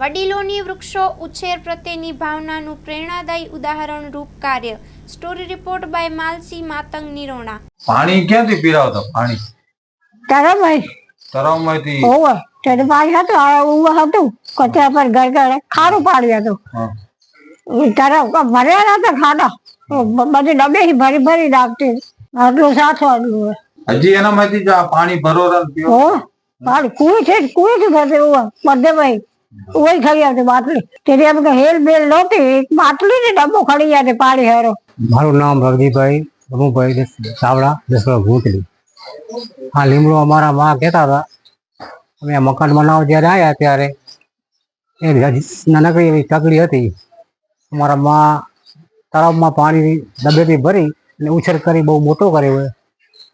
વડીલોની વૃક્ષો ઉછેર પ્રત્યેની ભાવનાનું પ્રેરણાદાયી ઉદાહરણ રૂપ કાર્ય. Story report by Malsi Matang Nirona. પાણી ક્યાંથી પીરાવતા? પાણી. તારા ભાઈ ઓવા તેને પાણી હતું આ ઉવા હતું. કચરા પર ઘર ઘર ખારું પાડ્યું હતું. હા. તારા ભર્યા હતા ખાડા. બધી ડબે ભરી ભરી નાખતી. આટલું સાચું આટલું હજી એનામાંથી જ પાણી ભરો પીવો હો પાણી કુએ છે કુએ છે ભરતી ઉવા બધે ભાઈ ખરી આવતી બાટલી તેથી એમ કે હેલ બેલ નોતી બાટલી ને ડબ્બો ખડી જાય પાણી હેરો. મારું નામ રવજીભાઈ રમુભાઈ ચાવડા દસવા ભૂતલી આ લીમડો અમારા માં કહેતા હતા. અમે આ મકાન બનાવવા જ્યારે આવ્યા ત્યારે હજી નાનકડી એવી તકડી હતી. અમારા માં તળાવમાં પાણી ડબેથી ભરી અને ઉછેર કરી બહુ મોટો કર્યો હોય.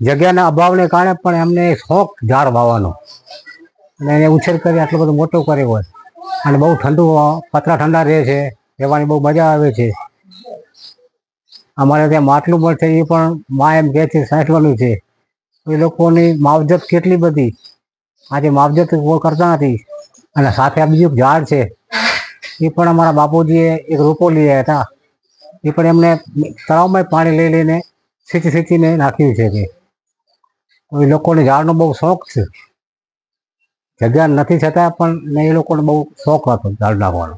જગ્યાના અભાવને કારણે પણ એમને શોખ ઝાડ વાવવાનો અને એને ઉછેર કરી આટલો બધો મોટો કર્યો હોય. અને બહુ ઠંડુ પતરા ઠંડા રહે છે, રહેવાની બહુ મજા આવે છે. અમારે ત્યાં માટલું પણ છે, એ પણ મા એમ કહે છે સાંઠવાનું છે. એ લોકોની માવજત કેટલી બધી. આજે માવજત કરતા નથી. અને સાથે આ બીજું ઝાડ છે, એ પણ અમારા બાપુજીએ એક રોપો આવ્યા હતા. એ પણ એમને તળાવમાં પાણી લઈ લઈને સીચી સીચીને નાખ્યું છે. તો લોકોને ઝાડનો બહુ શોખ છે. જગ્યા નથી છતાં પણ એ લોકોને બહુ શોખ હતો ઝાડ નાખવાનો.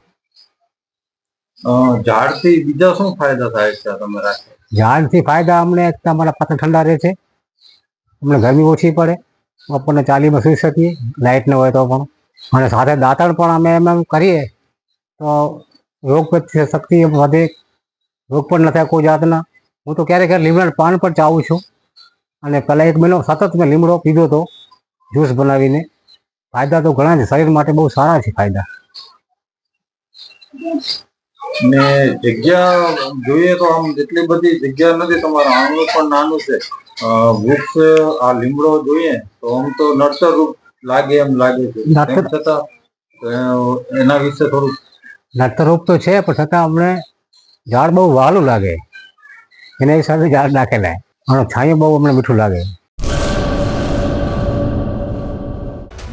ઝાડથી બીજા શું ફાયદા થાય છે તમારા ઝાડથી ફાયદા અમને એક તો અમારા ઠંડા રહે છે. અમને ગરમી ઓછી પડે. બપોરને ચાલીમાં સુઈ શકીએ. લાઇટ ન હોય તો પણ. અને સાથે દાંતણ પણ અમે એમ એમ કરીએ તો રોગ પ્રત્યે શક્તિ વધે. રોગ પણ ન થાય કોઈ જાતના. હું તો ક્યારેક ક્યારેક લીમડા પાન પણ ચાવું છું. અને પહેલાં એક મહિનો સતત મેં લીમડો પીધો હતો. જ્યુસ બનાવીને. ફાયદા તો ઘણા છે. શરીર માટે બહુ સારા છે ફાયદા. ને જગ્યા જોઈએ તો આમ એટલી બધી જગ્યા નથી તમારા આંગણું પણ નાનું છે. વૃક્ષ આ લીમડો જોઈએ તો આમ તો નડતર રૂપ લાગે એમ લાગે છે. તેમ છતાં એના વિશે થોડું નર્તરૂપ તો છે પણ છતાં અમને ઝાડ બહુ વાલું લાગે. એના હિસાબે ઝાડ નાખેલા. અને છાંયો બહુ અમને મીઠું લાગે.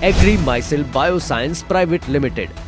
Agri mycel bioscience private limited